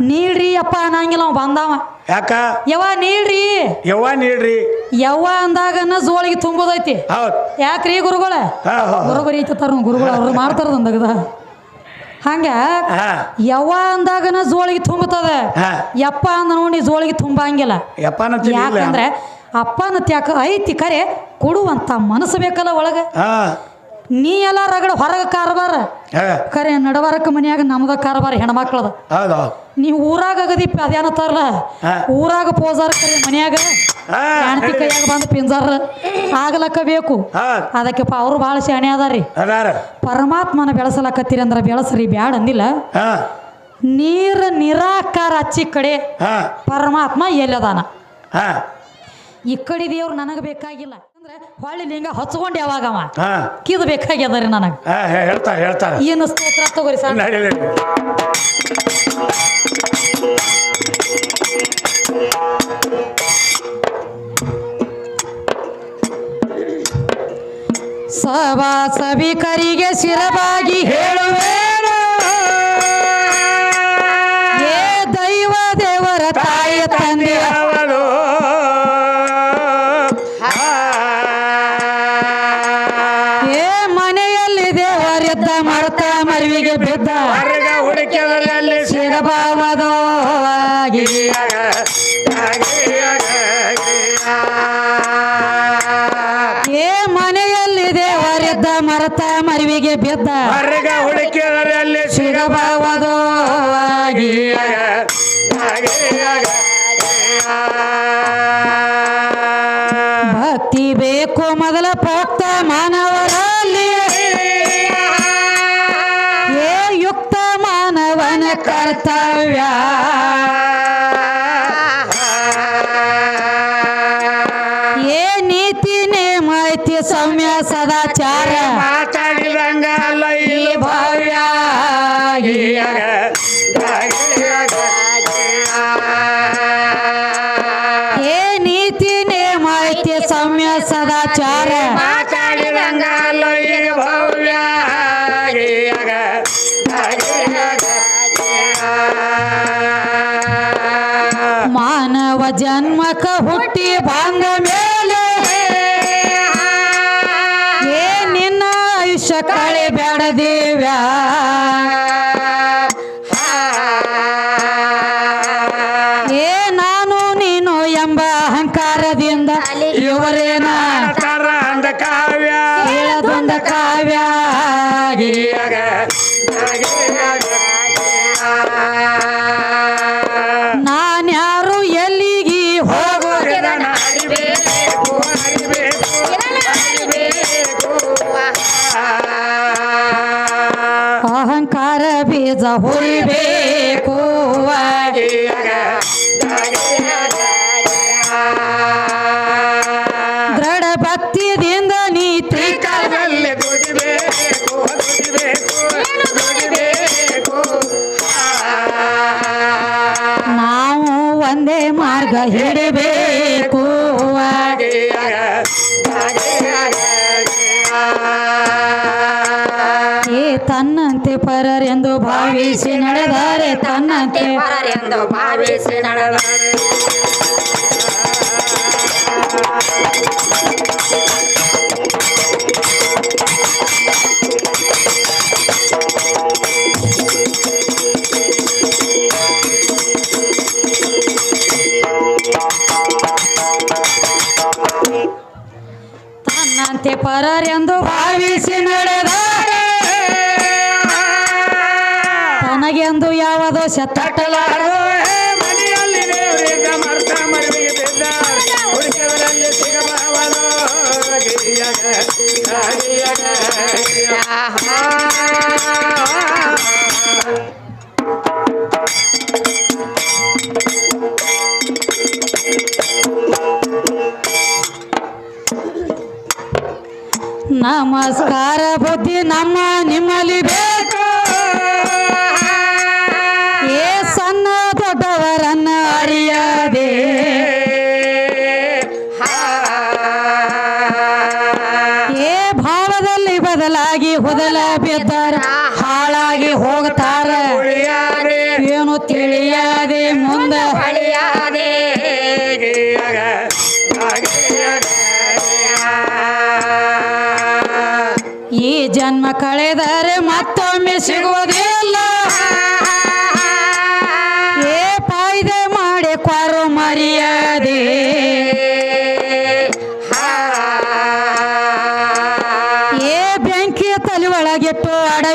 ನೀಡ್ರಿ ಅಪ್ಪ ಅನ್ನಂಗಿಲ್ಲ ಅವ ಬಂದಾವ. ಯಾಕ? ಯವ್ವ ನೀಡ್ರಿ ಯವ ನೀಡ್ರಿ ಯವ್ವ ಅಂದಾಗನ ಜೋಳಿಗೆ ತುಂಬೋದೈತಿ. ಹೌದ್. ಯಾಕ್ರಿ ಗುರುಗಳ? ಗುರುಬರಿ ಐತಿ ತರ ಗುರುಗಳು ಅವ್ರು ಮಾಡ್ತಾರ ಹಂಗ ಯವ ಯವ್ವ ಅಂದಾಗನ ಜೋಳಿಗೆ ತುಂಬುತ್ತದ ಯಪ್ಪ ಅಂದ ನೋಡಿ ಜೋಳಿಗೆ ತುಂಬಂಗಿಲ್ಲ. ಯಾಕಂದ್ರೆ ಅಪ್ಪನ ತ್ಯಾಕ ಐತಿ ಕರೆ ಕೊಡುವಂತ ಮನಸ್ಸು ಬೇಕಲ್ಲ ಒಳಗ. ನೀ ಎಲ್ಲ ರಗಡ ಹೊರಗ ಕಾರಬಾರ ಖರೆ ಕರೆ ನಡಬಾರಕ ಮನ್ಯಾಗ ನಮ್ದ ಕಾರಬಾರ ಹೆಣ್ಮಕ್ಳದ. ನೀ ಊರಾಗ ಅಗದಿಪ್ಪ ಅದೇನ ತರಲ. ಊರಾಗ ಪೋಜಾರ ಕರೆ ಮನ್ಯಾಗ. ಶಾಂತಿ ಹೆಣ್ತಿ ಕೈಯಾಗ ಬಂದು ಪಿಂಜಾರ. ಆಗ್ಲಕ್ಕ ಬೇಕು. ಅದಕ್ಕೆಪ್ಪ ಅವ್ರು ಭಾಳ ಶಾಣೆ ಅದಾರಿ. ಪರಮಾತ್ಮನ ಬೆಳೆಸಲಕತ್ತೀರಿ ಅಂದ್ರೆ ಬೆಳೆಸ್ರಿ ಬ್ಯಾಡ ಅಂದಿಲ್ಲ. ನೀರ ನಿರಾಕಾರ ಹಚ್ಚಿ ಕಡೆ ಪರಮಾತ್ಮ ಎಲ್ಲದಾನ ಈ ಕಡೆ ದೇವ್ರು ನನಗೆ ಬೇಕಾಗಿಲ್ಲ. ಅಂದ್ರೆ ಹೊಳ್ಳಿ ಲಿಂಗ ಹಚ್ಕೊಂಡು ಯಾವಾಗ ಅವ? ಹಾ. ಕಿದು ಬೇಕಾಗ್ಯದ ರೀ ನನಗೆ? ಹಾ ಹೇಳ್ತಾರ ಹೇಳ್ತಾರ ಏನು ಸ್ತೋತ್ರ ತಗೋರಿ ಸರ್ ನಡಿ ನಡಿ ಸಭಾ ಸಭಿಕರಿಗೆ ಶಿರಬಾಗಿ ಹೇಳುವೇನು ಏ ಮನೆಯಲ್ಲಿ ದೇವರಿದ್ದ ಮರತ ಮರಿವಿಗೆ ಬಿದ್ದ. जन्म कहु ನಮಸ್ಕಾರ ಬುದ್ಧಿ ನಮ್ಮ ನಿಮ್ಮಲ್ಲಿ ಬೇಕು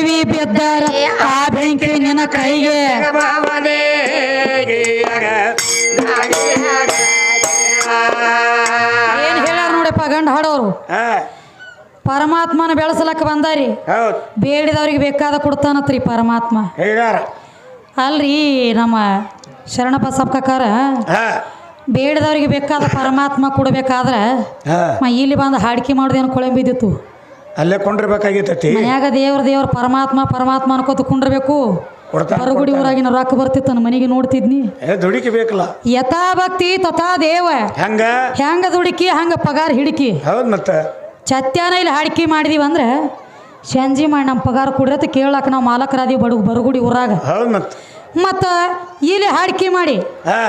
ಅಡವಿ ಬಿದ್ದಾರ ಆ ಬೆಂಕಿ ನಿನ್ನ ಕೈಗೆ. ಏನ್ ಹೇಳ್ಯಾರ ನೋಡಪ್ಪ ಗಂಡ ಹಾಡೋರು? ಪರಮಾತ್ಮನ ಬೆಳೆಸಲಕ್ಕ ಬಂದಾರಿ. ಬೇಡಿದವ್ರಿಗೆ ಬೇಕಾದ ಕೊಡ್ತಾನತ್ರಿ ಪರಮಾತ್ಮ. ಅಲ್ರಿ ನಮ್ಮ ಶರಣಪ್ಪ ಸಬ್ಕಕಾರ ಬೇಡದವ್ರಿಗೆ ಬೇಕಾದ ಪರಮಾತ್ಮ ಕೊಡಬೇಕಾದ್ರೆ ಇಲ್ಲಿ ಬಂದು ಹಾಡಿಕೆ ಮಾಡೋದೇನು ಕೊಳೆ ಬಿದ್ದಿತ್ತು ಅಲ್ಲೇ ಕೊಂಡಿರ್ಬೇಕಾಗಿತ್ತತಿ ಮನ್ಯಾಗ ದೇವ್ರ ದೇವ್ರ ಪರಮಾತ್ಮ ಪರಮಾತ್ಮ ಅನ್ಕೋತ ಕುಂಡ್ರಬೇಕು. ಕೊಡ್ತಾನ ಹೊರಗುಡಿ ಊರಾಗಿನ ರೊಕ್ಕ ಬರ್ತಿತ್ತು ನನ್ನ ಮನೆಗೆ ನೋಡ್ತಿದ್ನಿ. ಏ ದುಡಿಕೆ ಬೇಕಲ್ಲ. ಯಥಾ ಭಕ್ತಿ ತಥಾ ದೇವ. ಹೆಂಗ? ಹೆಂಗ ದುಡುಕಿ ಹಂಗ ಪಗಾರ ಹಿಡಿಕಿ. ಹೌದ್ ಮತ್ತ. ಚತ್ಯಾನ ಇಲ್ಲಿ ಹಾಡಿಕೆ ಮಾಡಿದೀವಿ ಅಂದ್ರೆ ಸಂಜೆ ಮಾಡಿ ನಮ್ಮ ಪಗಾರ ಕುಡಿರತ್ತೆ ಕೇಳಕ್ಕೆ ನಾವು ಮಾಲಕರಾದೀವಿ ಬಡ ಬರಗುಡಿ ಊರಾಗ. ಹೌದ್ ಮತ್ತ. ಮತ್ತು ಇಲ್ಲಿ ಹಾಡಿಕೆ ಮಾಡಿ. ಹಾ.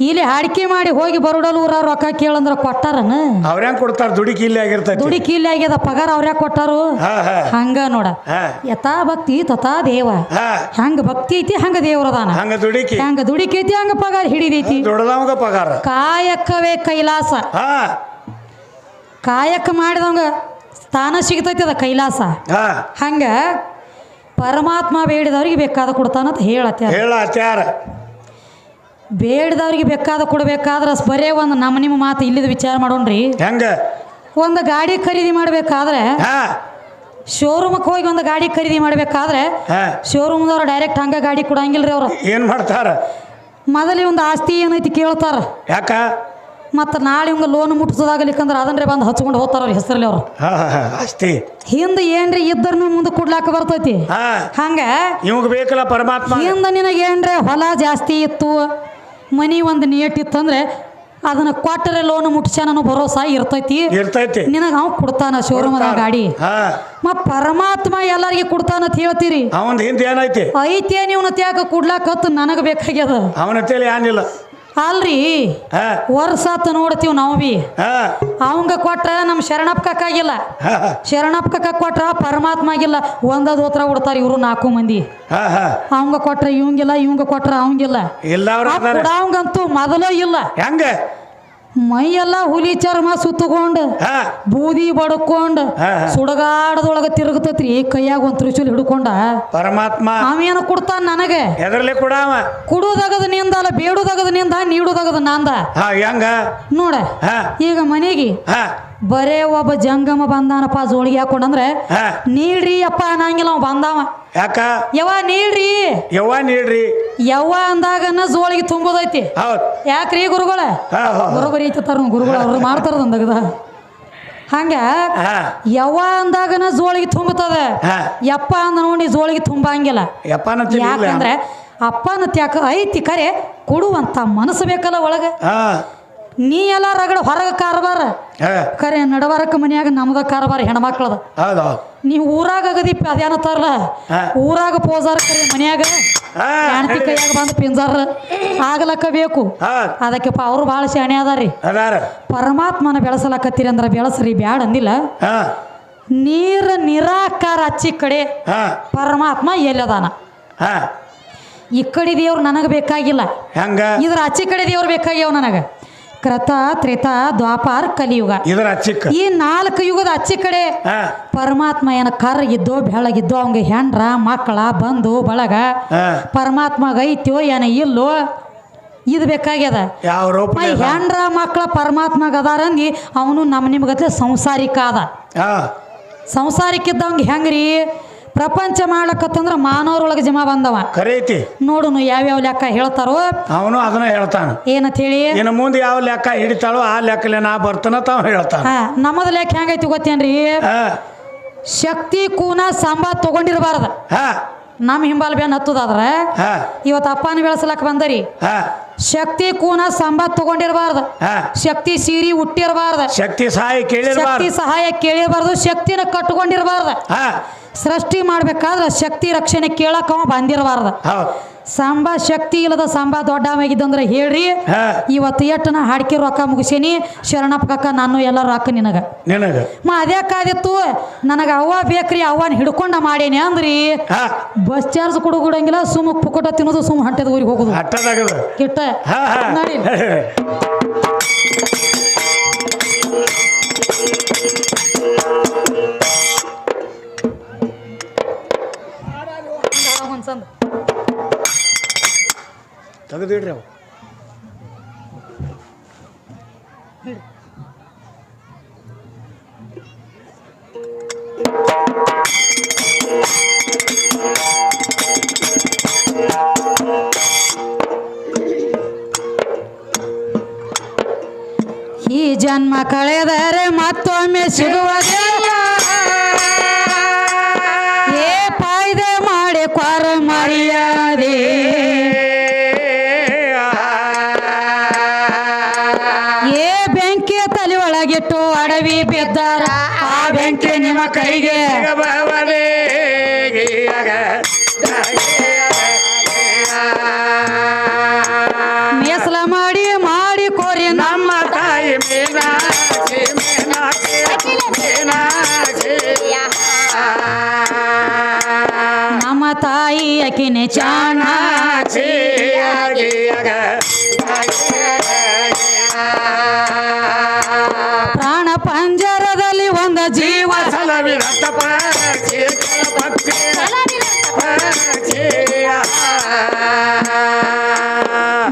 ಇಲ್ಲಿ ಹಾಡಿಕೆ ಮಾಡಿ ಹೋಗಿ ಬರುಡಲ್ ಊರ ರೊಕ್ಕ ಕೇಳಂದ್ರ ಕೊಟ್ಟಾರನ? ಅವ್ರ ಹೆಂಗ್ ಕೊಡ್ತಾರ? ದುಡಿಕೆ ಇಲ್ಲಿ ಆಗಿರ್ತೈತಿ. ದುಡಿಕಿ ಇಲ್ಲಿ ಆಗ್ಯದ ಪಗಾರ ಅವ್ರ್ಯಾ ಕೊಟ್ಟಾರು? ಹಾ ಹಾ. ಹಂಗ ನೋಡ. ಹಾ. ಯಥಾ ಭಕ್ತಿ ತಥಾ ದೇವ. ಹಾ. ಹೆಂಗ ಭಕ್ತಿ ಐತಿ ಹಂಗ ದೇವ್ರದಾನ ಹಂಗ ದುಡಿಕೆ ಹೆಂಗ ದುಡಿಕೈತಿ ಹಂಗ ಪಗಾರ ಹಿಡಿದೈತಿ. ದುಡದವಂಗ ಪಗಾರ. ಕಾಯಕವೇ ಕೈಲಾಸ. ಹಾ. ಕಾಯಕ ಮಾಡಿದವಂಗ ಸ್ಥಾನ ಸಿಗ್ತೈತಿ ಅದ ಕೈಲಾಸ. ಹಾ. ಹಂಗ ಪರಮಾತ್ಮ ಬೇಡಿದವ್ರಿಗೆ ಬೇಕಾದ ಕೊಡ್ತಾನಂತ ಹೇಳತ್ಯಾರ. ಹೇಳ ಬೇಡಿದವ್ರಿಗೆ ಬೇಕಾದ ಕೊಡಬೇಕಾದ್ರೆ ಬರೇ ಒಂದು ನಮ್ಮ ನಿಮ್ಮ ಮಾತು ಇಲ್ಲಿದ ವಿಚಾರ ಮಾಡೋಣ್ರಿ. ಹೆಂಗ? ಒಂದು ಗಾಡಿ ಖರೀದಿ ಮಾಡಬೇಕಾದ್ರೆ ಶೋರೂಮಕ್ಕೆ ಹೋಗಿ ಒಂದು ಗಾಡಿ ಖರೀದಿ ಮಾಡ್ಬೇಕಾದ್ರೆ ಶೋರೂಮ್ದವ್ರು ಡೈರೆಕ್ಟ್ ಹಂಗ ಗಾಡಿ ಕೊಡಂಗಿಲ್ರಿ ಅವ್ರು. ಏನು ಮಾಡ್ತಾರ? ಮೊದಲೇ ಒಂದು ಆಸ್ತಿ ಏನೈತಿ ಕೇಳ್ತಾರ. ಯಾಕ? ಮತ್ತು ನಾಳೆ ಇವಂಗ ಲೋನ್ ಮುಟ್ಟಿಸೋದಾಗಲಿಕ್ಕಂದ್ರೆ ಅದನ್ನೇ ಬಂದು ಹಚ್ಕೊಂಡು ಹೋಗ್ತಾರ ಅವ್ರ ಹೆಸರಲ್ಲಿ ಅವರು. ಹಾ ಹಿಂದೆ ಏನ್ರಿ ಇದ್ದರ್ನು ಮುಂದೆ ಕೊಡ್ಲಾಕ ಬರ್ತೈತಿ? ಹಂಗೆ ಹಂಗ? ಇವಾಗ ಬೇಕಲ್ಲ ಪರಮಾತ್ಮ. ಹಿಂದೆ ನಿನಗೆ ಏನ್ರೆ ಹೊಲ ಜಾಸ್ತಿ ಇತ್ತು? ಮನಿ ಒಂದು ನೀಟ್ ಇತ್ತಂದ್ರೆ ಅದನ್ನ ಕೊಟ್ಟರೆ ಲೋನ್ ಮುಟ್ಸ್ಯಾನ ಭರೋಸಾ ಇರ್ತೈತಿ. ಇರ್ತೈತಿ. ನಿನಗೆ ಅವ್ ಕೊಡ್ತಾನ ಶೋರೂಮ್ ಗಾಡಿ. ಹಾ. ಮತ್ ಪರಮಾತ್ಮ ಎಲ್ಲರಿಗೆ ಕೊಡ್ತಾನ ಅಂತ ಹೇಳ್ತೀರಿ. ಅವಂದ್ ಹಿಂದೆ ಏನೈತಿ ಐತೆ? ನೀವು ತ್ಯಾಕ ಕೊಡ್ಲಾಕತ್ತು ನನಗೆ ಬೇಕಾಗ್ಯದ. ಅವನ ತೇಲಿ ಏನಿಲ್ಲ. ಅಲ್ರಿ? ವರ್ಸಾತ್ ನೋಡ್ತೀವಿ ನಾವು ಬಿ. ಅವಂಗ ಕೊಟ್ರ ನಮ್ಮ ಶರಣಪ್ಪ ಕಕ್ಕಾಗಿಲ್ಲ ಹಾ. ಶರಣಪ್ಪ ಕಕ್ಕ ಕೊಟ್ರ ಪರಮಾತ್ಮ ಆಗಿಲ್ಲ ಒಂದದ ಹೋತ್ರ ಉಡ್ತಾರ ಇವರು ನಾಲ್ಕು ಮಂದಿ. ಅವಂಗ ಕೊಟ್ರ ಇವಂಗಿಲ್ಲ ಇವಂಗ ಕೊಟ್ರ ಅವಂಗಿಲ್ಲ. ಅವಂಗಂತೂ ಮೊದಲೇ ಇಲ್ಲ. ಹೆಂಗ? ಮೈಯೆಲ್ಲ ಹುಲಿ ಚರ್ಮ ಸುತ್ತಕೊಂಡು ಬೂದಿ ಬಡ್ಕೊಂಡು. ಸುಡಗಾಡದೊಳಗ ತಿರುಗತೈತ್ರಿ ಕೈಯಾಗ ಒಂದ್ ತ್ರಿಶೂಲ್ ಹಿಡ್ಕೊಂಡ. ಪರಮಾತ್ಮ. ಅವೇನು ಕೊಡ್ತಾನ ನನಗೆ. ಎದರ್ಲಿ ಕೂಡ ಕುಡುದಾಗದ ನಿಂದ ಅಲ್ಲ ಬೇಡುದಾಗದ ನಿಂದ ನೀಡುದಾಗದ ನಂದ. ಹೆಂಗ? ನೋಡ ಈಗ ಮನೆಗೆ ಬರೇ ಒಬ್ಬ ಜಂಗಮ ಬಂದಾನಪ್ಪ ಜೋಳಿಗೆ ಹಾಕೊಂಡಂದ್ರೆ ನೀಡ್ರಿ ಅಪ್ಪ ಅನ್ನಂಗಿಲ್ಲ ಅವ ಬಂದಾವ. ಯಾಕ? ಯವ್ವ ನೀಡ್ರಿ ಯವ್ವ ನೀಡ್ರಿ ಯವ್ವ ಅಂದಾಗನ ಜೋಳಿಗೆ ತುಂಬೋದೈತಿ. ಹೌದ್. ಯಾಕ್ರಿ ಗುರುಗಳ? ಗುರುಬರಿ ಐತಾರ ಗುರುಗಳ ಅವ್ರು ಮಾಡ್ತಾರದ ಅಂದಾಗದ. ಹಂಗ ಯವ ಯವ್ವ ಅಂದಾಗನ ಜೋಳಿಗೆ ತುಂಬುತ್ತದ ಹಾ. ಯಪ್ಪ ಅಂದ ನೋಡಿ ಜೋಳಿಗೆ ತುಂಬಂಗಿಲ್ಲ. ಯಾಕಂದ್ರೆ ಅಪ್ಪನ ತ್ಯಾಕ ಐತಿ ಕರೆ ಕೊಡುವಂತ ಮನಸ್ಸು ಬೇಕಲ್ಲ ಒಳಗ. ನೀ ಎಲ್ಲ ರಗಡ ಹೊರಗ ಕಾರಬಾರ ಖರೆ ಕರೆ ನಡಬಾರಕ ಮನ್ಯಾಗ ನಮ್ದ ಕಾರಬಾರ ಹೆಣ್ಮಕ್ಳದ. ನೀ ನೀವು ಊರಾಗ ಅಗದಿಪ್ಪ ಅದೇನತ್ತಾರಲ್ಲ ತರ್ಲ. ಊರಾಗ ಪೋಸಾರ ಕರೆ ಮನ್ಯಾಗ ಹೆಣ್ತಿ ಕೈಯಾಗ ಬಂದು ಪಿಂಜಾರ ಆಗ್ಲಕ್ಕ ಬೇಕು. ಅದಕ್ಕೆ ಅದಕ್ಕೆಪ್ಪ ಅವ್ರು ಭಾಳ ಶಾಣೆ ಅದಾರಿ. ಪರಮಾತ್ಮನ ಬೆಳೆಸಲಕತ್ತೀರಿ ಅಂದ್ರೆ ಬೆಳೆಸ್ರಿ ಬ್ಯಾಡ ಅಂದಿಲ್ಲ. ನೀರ ನೀರು ನಿರಾಕಾರ ಹಚ್ಚಿ ಕಡೆ ಪರಮಾತ್ಮ ಎಲ್ಲದಾನ? ಈ ಕಡೆ ದೇವ್ರು ನನಗೆ ಬೇಕಾಗಿಲ್ಲ. ಇದ್ರ ಅಚ್ಚಿ ಕಡೆ ದೇವ್ರು ಬೇಕಾಗ್ಯಾವ ನನಗೆ. ಕ್ರತ ತ್ರೇತ ದ್ವಾಪಾರ ಕಲಿಯುಗ. ಇದ್ರ ಈ ನಾಲ್ಕು ಯುಗದ ಅಚ್ಚಿ ಕಡೆ ಹಾ. ಪರಮಾತ್ಮ ಏನ ಕರ್ಗಿದ್ದೋ ಬೆಳಗಿದ್ದೋ ಅವಂಗ ಹೆಂಡ್ರ ಮಕ್ಕಳ ಬಂಧು ಬಳಗ ಹಾ. ಪರಮಾತ್ಮಗ ಐತ್ಯೋ ಏನ ಇಲ್ಲೋ ಇದು ಬೇಕಾಗ್ಯದ. ಯಾವ ರೂಪ ಮೈ ಹೆಂಡ್ರ ಮಕ್ಕಳ ಪರಮಾತ್ಮಗ ಅದಾರಂದಿ ಅವನು ನಮ್ಮ ನಿಮ್ಗತ್ಲೆ ಸಂಸಾರಿಕ ಅದ. ಹಾ. ಸಂಸಾರಿಕಿದ್ದವಂಗ ಹೆಂಗ್ರಿ? ಪ್ರಪಂಚ ಮಾಡ್ಲಕತ್ತಂದ್ರ ಮಾನವರೊಳಗೆ ಜಮಾ ಬಂದವ. ಕರೀತಿ. ನೋಡುನು ಯಾವ್ಯಾವ ಲೆಕ್ಕ ಹೇಳ್ತಾರೋ? ಅವನು ಅದನ್ನ ಹೇಳ್ತಾನ. ಏನಂತ ಹೇಳಿ ಇನ್ನು ಮುಂದೆ ಯಾವ ಲೆಕ್ಕ ಹಿಡಿತಾಳೋ ಆ ಲೆಕ್ಕಲೆ ನಾ ಬರ್ತಾನ ತಾವ್ ಹೇಳ್ತಾನ. ಹಾ ನಮ್ಮದ ಲೆಕ್ಕ ಹೆಂಗೈತಿ ಗೊತ್ತೇನ್ರಿ? ಹಾ. ಶಕ್ತಿ ಕೂನ ಸಂಬ ತಗೊಂಡಿರಬಾರ್ದ. ಹಾ. ನಮ್ಮ ಹಿಂಬಾಲ್ ಬೇನ್ ಹತ್ತದಾದ್ರ ಹಾ. ಇವತ್ತು ಅಪ್ಪನ ಬೆಳೆಸಲಕ್ಕ ಬಂದರಿ. ಹಾ. ಶಕ್ತಿ ಕೂನ ಸಂಬ ತಗೊಂಡಿರಬಾರ್ದು. ಹಾ. ಶಕ್ತಿ ಸೀರಿ ಹುಟ್ಟಿರಬಾರ್ದು. ಶಕ್ತಿ ಸಹಾಯ ಶಕ್ತಿ ಕೇಳಿರ್ಬಾರ್ದು ಸಹಾಯ ಕೇಳಿರಬಾರ್ದು. ಶಕ್ತಿನ ಕಟ್ಕೊಂಡಿರಬಾರ್ದ. ಹಾ. ಸೃಷ್ಟಿ ಮಾಡ್ಬೇಕಾದ್ರೆ ಶಕ್ತಿ ರಕ್ಷಣೆ ಕೇಳಕ ಅವ ಬಂದಿರಬಾರ್ದ. ಸಾಂಬಾ ಶಕ್ತಿ ಇಲ್ಲದ ಸಾಂಬಾ ದೊಡ್ಡವಾಗಿದ್ದಂದ್ರೆ ಹೇಳ್ರಿ ಇವತ್ತು ಎಷ್ಟು ನಾ ಹಾಡ್ಕಿ ರೊಕ್ಕ ಮುಗಿಸೀನಿ ಶರಣಪ್ಪ ಕಕ್ಕ ನಾನು ಎಲ್ಲ ರೊಕ್ಕ ನಿನಗ. ಮಾ ಅದೇ ಕಾದಿತ್ತು ನನಗೆ ಅವ್ವ ಬೇಕ್ರಿ ಅವ್ವನ ಹಿಡ್ಕೊಂಡ ಮಾಡೇನಿ ಅಂದ್ರಿ. ಬಸ್ ಚಾರ್ಜ್ ಕೊಡಂಗಿಲ್ಲ ಸುಮ್ಮ ಪುಕಟ ತಿನ್ನೋದು ಸುಮ್ಮ ಹಂಟದ ಊರಿಗೆ ಹೋಗುದು. ನೋಡಿ. ಒಂದ್ಸಂದ್ ತೆಗೆದಿಡ್ರಿ ಅವು. ಈ ಜನ್ಮ ಕಳೆದರೆ ಮತ್ತೊಮ್ಮೆ ಸಿಗುವುದಿಲ್ಲ ತಾಯಿ ಅಕಿನೆ ಚಾಣ ಪ್ರಾಣ ಪಂಜರದಲ್ಲಿ ಒಂದು ಜೀವ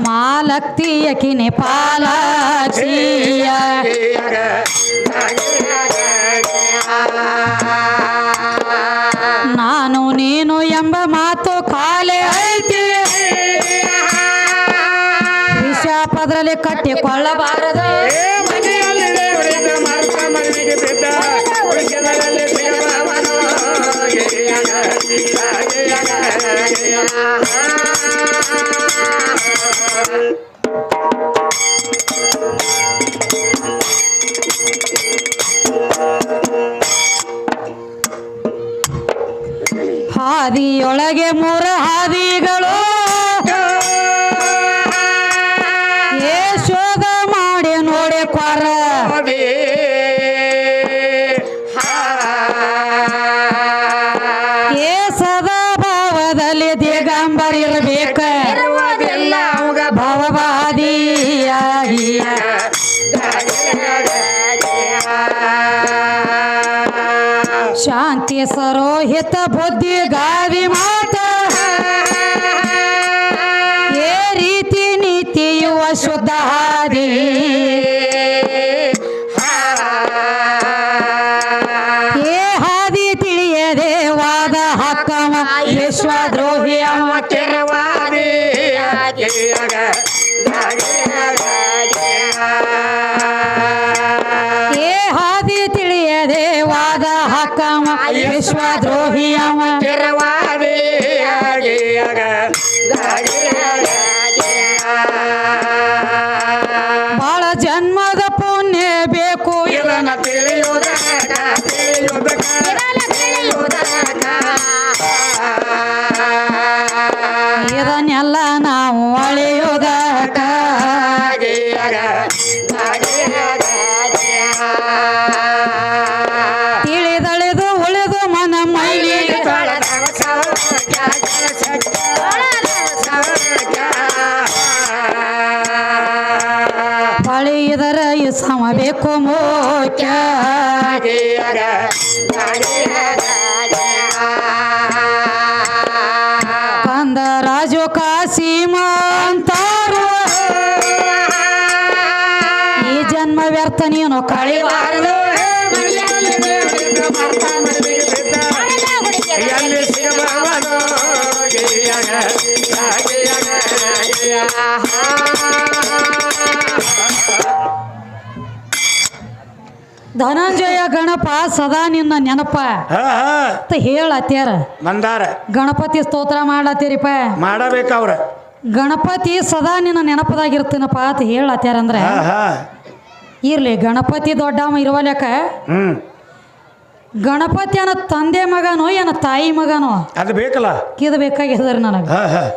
ಮಾಲಕ್ತಿ ಅಕಿನೆ ಪಾಲಾಕ್ಷಿಯ Yeah. ಗಾದಿ ಮಾತ. ಏ ರೀತಿ ನೀತಿಯುವ ಶುದ್ಧ ಧನಂಜಯ ಗಣಪ ಸದಾ ನಿನ್ನ ನೆನಪ. ಹೇಳತ್ಯಾರ ಮಂದಾರ ಗಣಪತಿ ಸ್ತೋತ್ರ ಮಾಡತ್ತೀರಿಪ. ಮಾಡಬೇಕವ್ರ. ಗಣಪತಿ ಸದಾ ನಿನ್ನ ನೆನಪದಾಗಿರ್ತೀನಪ್ಪ ಅಂತ ಹೇಳತ್ಯಾರ ಅಂದ್ರೆ. ಇರ್ಲಿ ಗಣಪತಿ ದೊಡ್ಡವ ಇರುವಲ್ಯಾಕ? ಹ್ಮ್. ಗಣಪತಿ ಅನ್ನ ತಂದೆ ಮಗನೋ ಏನ ತಾಯಿ ಮಗನೋ? ಅದು ಬೇಕಲ್ಲ. ಇದು ಬೇಕಾಗಿದ್ರಿ ನನಗೆ. ಹಾ ಹಾ.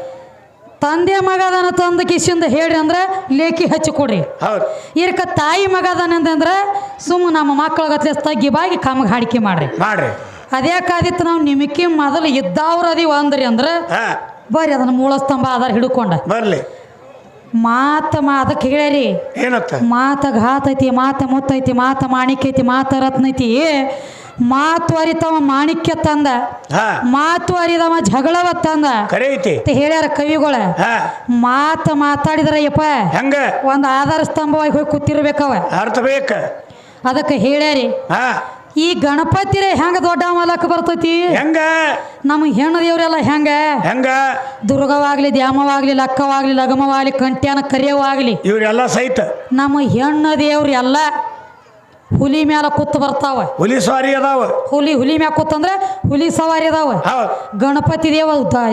ತಂದೆ ಮಗದನ ತಂದ ಕಿಶಿಂದ ಹೇಳ್ರಿ ಅಂದ್ರೆ ಲೇಖಿ ಹಚ್ಚಿ ಕೊಡ್ರಿ. ಹೌದು. ಇದಕ್ಕೆ ತಾಯಿ ಮಗದನ ಅಂತಂದ್ರೆ ಸುಮ್ಮ ನಮ್ಮ ಮಕ್ಕಳಿಗತ್ಲೆ ತಗ್ಗಿ ಬಾಗಿ ಕಾಮಗೆ ಹಾಡಿಕೆ ಮಾಡ್ರಿ. ಮಾಡ್ರಿ. ಅದೇ ಕಾದಿತ್ತು ನಾವು ನಿಮಗೆ ಮೊದಲು ಇದ್ದವ್ರು ಅದೀವ ಅಂದ್ರಿ ಅಂದ್ರೆ ಬರ್ರಿ ಅದನ್ನ ಮೂಲ ಸ್ತಂಭ ಆಧಾರ ಹಿಡ್ಕೊಂಡ. ಬರ್ಲಿ. ಮಾತ ಮಾ ಅದಕ್ಕೆ ಹೇಳ್ಯಾರಿ ಏನತ್ತ? ಮಾತ ಘಾತ ಐತಿ ಮಾತ ಮುತ್ತೈತಿ ಮಾತ ಮಾಣಿಕ್ಯ ಐತಿ ಮಾತ ರತ್ನ ಐತಿ. ಮಾತು ಅರಿತವ ಮಾಣಿಕ್ಯ ತಂದ. ಮಾತು ಅರಿದವ ಜಗಳವ ತಂದ. ಹೇಳ್ಯಾರ ಕವಿಗಳ. ಮಾತ ಮಾತು ಮಾತಾಡಿದ್ರ ಯಪ್ಪ. ಹೆಂಗ? ಒಂದು ಆಧಾರ ಸ್ತಂಭವಾಗಿ ಹೋಗಿ ಕೂತಿರ್ಬೇಕವ. ಅರ್ಥ ಬೇಕ. ಅದಕ್ಕೆ ಹೇಳ್ಯಾರಿ. ಹಾ. ಈ ಗಣಪತಿರೇ ಹೆಂಗ ದೊಡ್ಡ ಮಲಕ್ ಬರ್ತೈತಿ? ಹೆಂಗ? ನಮ್ಮ ಹೆಣ್ಣು ದೇವ್ರೆಲ್ಲ ಹೆಂಗ? ಹೆಂಗ? ದುರ್ಗವಾಗ್ಲಿ ದ್ಯಾಮವಾಗ್ಲಿ ಲಕ್ಕವಾಗ್ಲಿ ಲಗಮವಾಗ್ಲಿ ಕಂಟ್ಯಾನ ಕರಿಯವಾಗ್ಲಿ. ಇವ್ರೆಲ್ಲ ಸಹಿತ. ನಮ್ಮ ಹೆಣ್ಣು ದೇವ್ರ ಎಲ್ಲ ಹುಲಿ ಮ್ಯಾಲ ಕೂತ್ ಬರ್ತಾವ. ಹುಲಿ ಸವಾರಿ ಅದಾವ. ಹುಲಿ ಹುಲಿ ಮ್ಯಾಲ ಕೂತಂದ್ರೆ ಹುಲಿ ಸವಾರಿ ಅದಾವ. ಗಣಪತಿ ದೇವ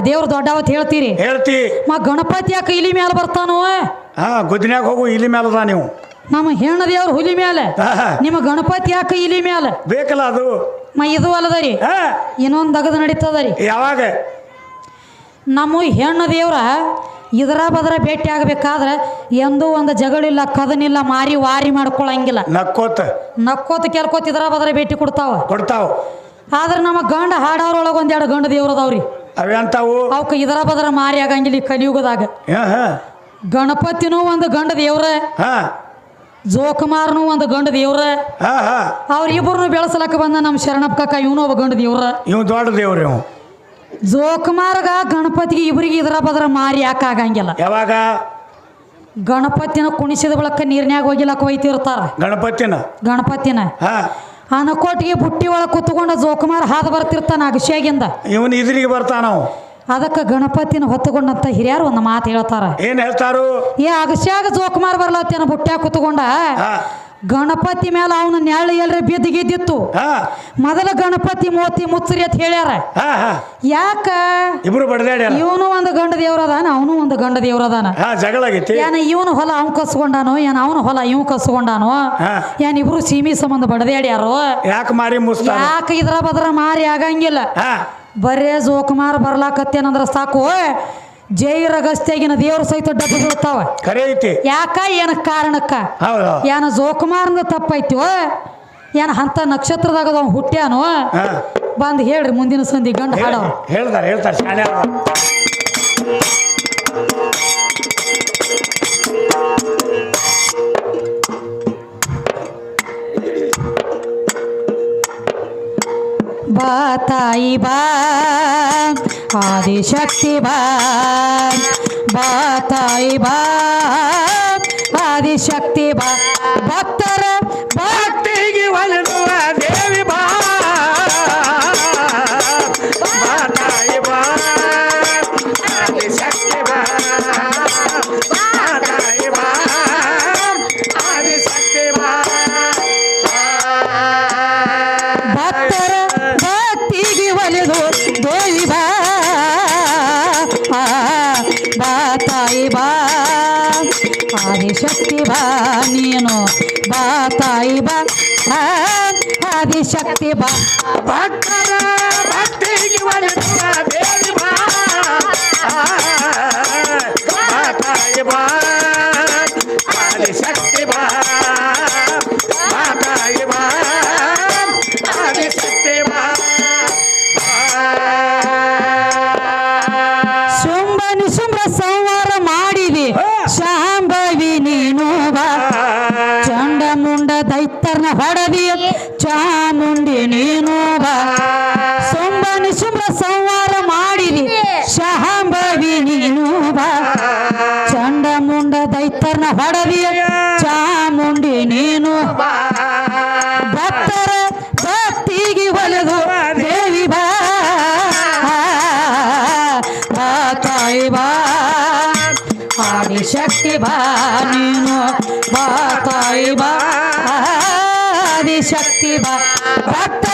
ದೇವ್ರ ದೊಡ್ಡವತ್ ಹೇಳ್ತೀರಿ. ಹೇಳ್ತಿ. ಮ ಗಣಪತಿ ಯಾಕೆ ಇಲಿ ಮ್ಯಾಲ ಬರ್ತಾನೋ? ಹಾ ಗುದ್ನ್ಯಾಗ ಹೋಗು ಇಲಿ ಮ್ಯಾಲ ಅದ ನೀವು ನಮ್ಮ ಹೆಣ್ಣು ದೇವ್ರ ಹುಲಿ ಮೇಲೆ. ನಿಮ್ಮ ಗಣಪತಿ ಯಾಕೆ ಇಲಿ ಮ್ಯಾಲ? ಬೇಕಲ್ಲ ಅದು? ಮ ಇದು ಅಲ್ಲದರಿ. ಇನ್ನೊಂದು ದಗದ ನಡೀತದರಿ. ಯಾವಾಗ? ನಮ್ಮ ಹೆಣ್ಣು ದೇವ್ರ ಇದರ ಬದ್ರ ಭೇಟಿ ಆಗ್ಬೇಕಾದ್ರೆ ಎಂದೂ ಒಂದು ಜಗಳಿಲ್ಲ ಕದನಿಲ್ಲ ಮಾರಿ ವಾರಿ ಮಾಡ್ಕೊಳಂಗಿಲ್ಲ. ನಕ್ಕೋತ. ನಕ್ಕೋತ ಕೆಲ್ಕೋತ ಇದರ ಬದ್ರ ಭೇಟಿ ಕೊಡ್ತಾವ. ಕೊಡ್ತಾವ. ಆದ್ರೆ ನಮ್ಮ ಗಂಡ ಹಾಡೋರೊಳಗೆ ಒಂದೆರಡು ಗಂಡ ದೇವ್ರದವ್ರಿ ಅವೆಂತಾವು ಅವೇ ಅಂತಾವು? ಅವಕ್ಕೆ ಇದರ ಬದ್ರ ಮಾರಿ ಆಗಂಗಿಲ್ಲ ಈ ಕಲಿಯುಗದಾಗ. ಗಣಪತಿನೂ ಒಂದು ಗಂಡ ದೇವ್ರ. ಹಾ. ಜೋಕುಮಾರನು ಒಂದು ಗಂಡ ದೇವ್ರ. ಅವ್ರಿಬ್ಬರನ್ನು ಬೆಳೆಸಲಕ್ಕ ಬಂದ ನಮ್ಮ ಶರಣಪ್ಪ ಕಾಕ ಇವನು ಒಬ್ಬ ಗಂಡ ದೇವ್ರ. ಇವ್ ದೊಡ್ಡ ದೇವ್ರಿ ಇವ್ ಜೋಕುಮಾರ್ಗ ಗಣಪತಿಗೆ ಇಬ್ಬರಿಗೆ ಇದ್ರ ಬದ್ರ ಮಾರಿ ಯಾಕೆ ಆಗಂಗಿಲ್ಲ. ಯಾವಾಗ? ಗಣಪತಿನ ಕುಣಿಸಿದ ಬಳಕ ನೀರ್ನ್ಯಾಗ ಹೋಗಿಲಕ್ಕ ಒಯ್ತಿರ್ತಾರ ಗಣಪತಿನ? ಗಣಪತಿನ. ಅನಕೋಟಿಗೆ ಬುಟ್ಟಿ ಒಳಗೆ ಕುತ್ಕೊಂಡು ಜೋಕುಮಾರ್ ಹಾದು ಬರ್ತಿರ್ತಾನ ಅಗಶಿಯಾಗಿಂದ ಇವನ್ ಇದ್ರಿಗೆ ಬರ್ತಾನವ್. ಅದಕ್ಕೆ ಗಣಪತಿನ ಹೊತ್ತುಕೊಂಡಂತ ಹಿರಿಯರು ಒಂದು ಮಾತು ಹೇಳ್ತಾರ. ಏನ್ ಹೇಳ್ತಾರು? ಏ ಅಗಸ್ಯಾಗ ಜೋಕುಮಾರ್ ಬರ್ಲತ್ತೇನ ಬುಟ್ಟ್ಯಾಗ ಕುತ್ಕೊಂಡ. ಗಣಪತಿ ಮೇಲೆ ಅವನು ನೆರಳು ಎಲ್ರಿ ಬಿದ್ದಿಗಿದ್ದಿತ್ತು ಮೊದಲ ಗಣಪತಿ ಮೋತಿ ಮುಚ್ಚರಿ ಅಂತ ಹೇಳ್ಯಾರ. ಯಾಕ? ಇಬ್ರು ಇವನು ಒಂದು ಗಂಡ ದೇವ್ರದಾನ ಅವನು ಒಂದು ಗಂಡ ದೇವ್ರದಾನ ಏನ ಇವನು ಹೊಲ ಅವ್ನು ಕಸ್ಕೊಂಡಾನು ಏನ ಅವನು ಹೊಲ ಇವ್ ಕಸ್ಕೊಂಡಾನು. ಏನ್ ಇಬ್ರು ಸೀಮಿ ಸಂಬಂಧ ಬಡದೇಡ್ಯಾರು? ಯಾಕೆ ಮಾರಿ ಯಾಕೆ ಇದ್ರ ಬದ್ರ ಮಾರಿ ಆಗಂಗಿಲ್ಲ. ಬರೇ ಜೋಕುಮಾರ್ ಬರ್ಲಾಕತ್ತೇನಂದ್ರ ಸಾಕು. ಜೈರ ಅಗಸ್ತ್ಯಾಗಿನ ದೇವ್ರ ಸಹಿತ ಡಬ್ಬ ಬೀಳ್ತಾವ. ಕರೆ ಐತಿ. ಯಾಕ ಏನ ಕಾರಣಕ್ಕ? ಹೌದು ಏನ ಜೋಕುಮಾರ್ನ ತಪ್ಪೈತಿ ಏನ ಹಂತ ನಕ್ಷತ್ರದಾಗ ಅವ ಹುಟ್ಟ್ಯಾನು? ಬಂದು ಬಂದ್ ಹೇಳ್ರಿ ಮುಂದಿನ ಸಂಧಿ ಗಂಡು ಹಾಡವ ಹೇಳ್ತಾರೆ ಹೇಳ್ತಾರೆ ಶಾಲೆ ಬಾ ತಾಯಿ ಬಾ ಆದಿಶಕ್ತಿ ಬಾ ಬಾ ತಾಯಿ ಬಾ ಆದಿಶಕ್ತಿ ಬಾ. ಭಕ್ತರ ಆದಿಶಕ್ತಿ ಬಾ ಭಕ್ತರ ಭಕ್ತಿಗೆ ಒಲಿದುವ ದೇವಿ ಬಾ ಬಾ ತಾಯಿ ಬಾ ಆದಿಶಕ್ತಿ ಬಾ ಬಾ ತಾಯಿ ಬಾ ಆದಿಶಕ್ತಿ ಬಾ ಶುಂಭ ನಿಶುಂಭ ಸಂಹಾರ ಮಾಡಿದಿ ಶಾಂಭವಿ ನೀನು ಬಾ ಚಂಡ ಮುಂಡ ದೈತ್ಯರ್ನ ಹೊಡದಿ ಚಾಮುಂಡಿ ನೀನು ಬಾ. ಶುಂಭ ನಿಶುಂಭ ಸಂವಾರ ಮಾಡಿದಿ ಶಾಂಭವಿ ನೀನು ಬಾ. ಚಂಡ ಮುಂಡ ದೈತ್ಯರ್ನ ಹೊಡದಿ ಚಾಮುಂಡಿ ನೀನು ಭಕ್ತರ ಭಕ್ತಿಗೆ ಒಲೆದು ದೇವಿ ಬಾ. ಬಾ ತಾಯಿ ಬಾ. ಆದಿಶಕ್ತಿ ಬಾ ನೀನು. ಬಾ ತಾಯಿ ಬಾ. ಆದಿಶಕ್ತಿ ಬಾ. ಭಕ್ತರ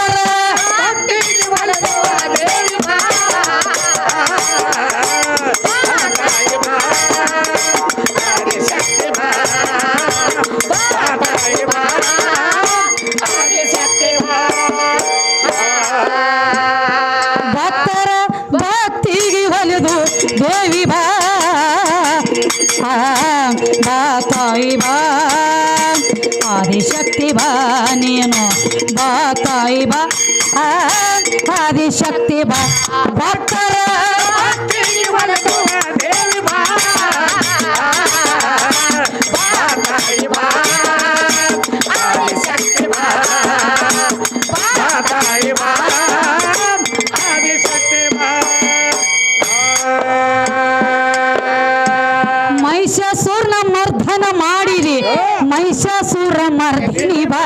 ಮಹಿಷಾಸುರ ಮರ್ದಿನಿ ಬಾ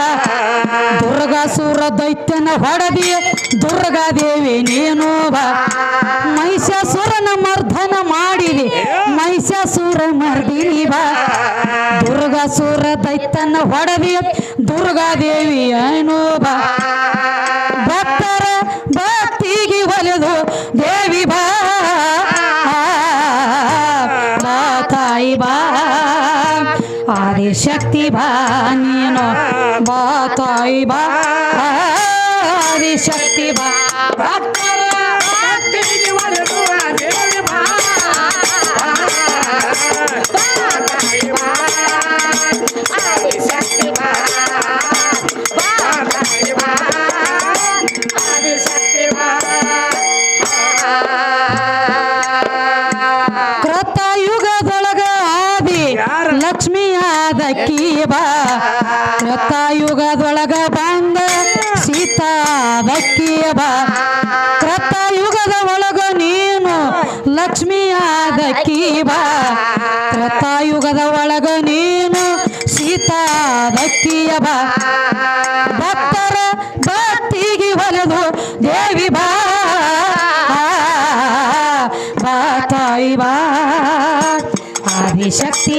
ದುರ್ಗಾಸುರ ದೈತ್ಯನ ಹೊಡೆದಿ, ದುರ್ಗಾದೇವಿ ನೀನು ಬಾ. ಮಹಿಷಾಸುರನ ಮರ್ಧನ ಮಾಡಿವಿ ಮಹಿಷಾಸುರ ಮರ್ದಿನಿ ಬಾ ದುರ್ಗಾಸುರ ದೈತ್ಯನ ಹೊಡೆದಿ, ದುರ್ಗಾದೇವಿ ಏನೋ ಬಾ. शक्ति बा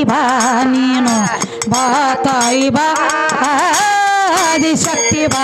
ಬಾ ನೀನು. ಬಾ ತಾಯಿ ಬಾ. ಆದಿಶಕ್ತಿ ಬಾ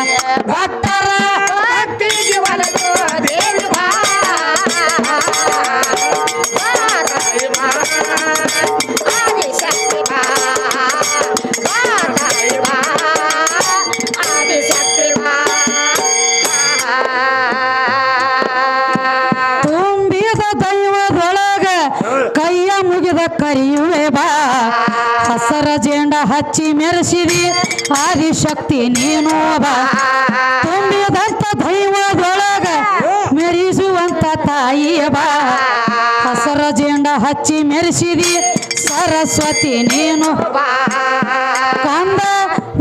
ಆಡಿ ಶಕ್ತಿ ನೀನು ಬಾ. ತುಂಬಿದಂತ ದೈವದೊಳಗ ಮೆರಿಸುವಂತ ತಾಯಿ ಬಾ. ಹಸರ ಜೇಂಡ ಹಚ್ಚಿ ಮೆರೆಸಿದಿ, ಸರಸ್ವತಿ ನೀನು. ಕಂದ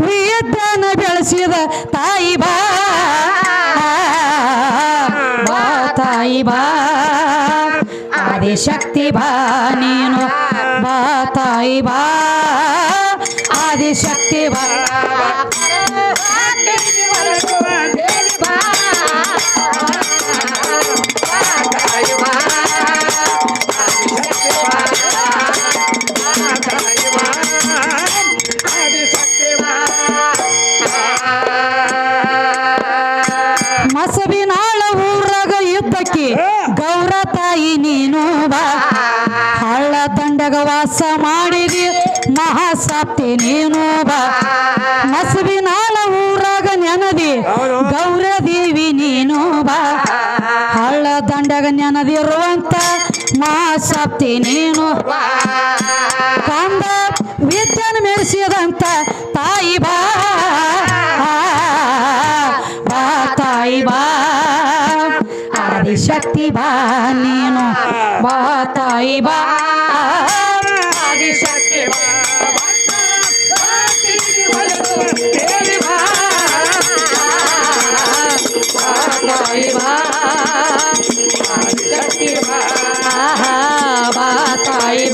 ವಿದ್ಯನ ಬೆಳೆಸಿದ ತಾಯಿ ಬಾ. ತಾಯಿ ಬಾ. ಆದಿಶಕ್ತಿ ಬಾ ನೀನು. ಬಾ ತಾಯಿ ಬಾ. ಮನದಿರುವಂತ ಮಾಸಪ್ತಿ ನೀನು. ಕಂದ ವಿದ್ಯನ್ ಮೆರೆಸಿದಂತ ತಾಯಿ ಬಾ. ಬಾ ತಾಯಿ ಬಾ. ಆದಿಶಕ್ತಿ ಬಾ ನೀನು. ಬಾ ತಾಯಿ ಬಾ. Bye.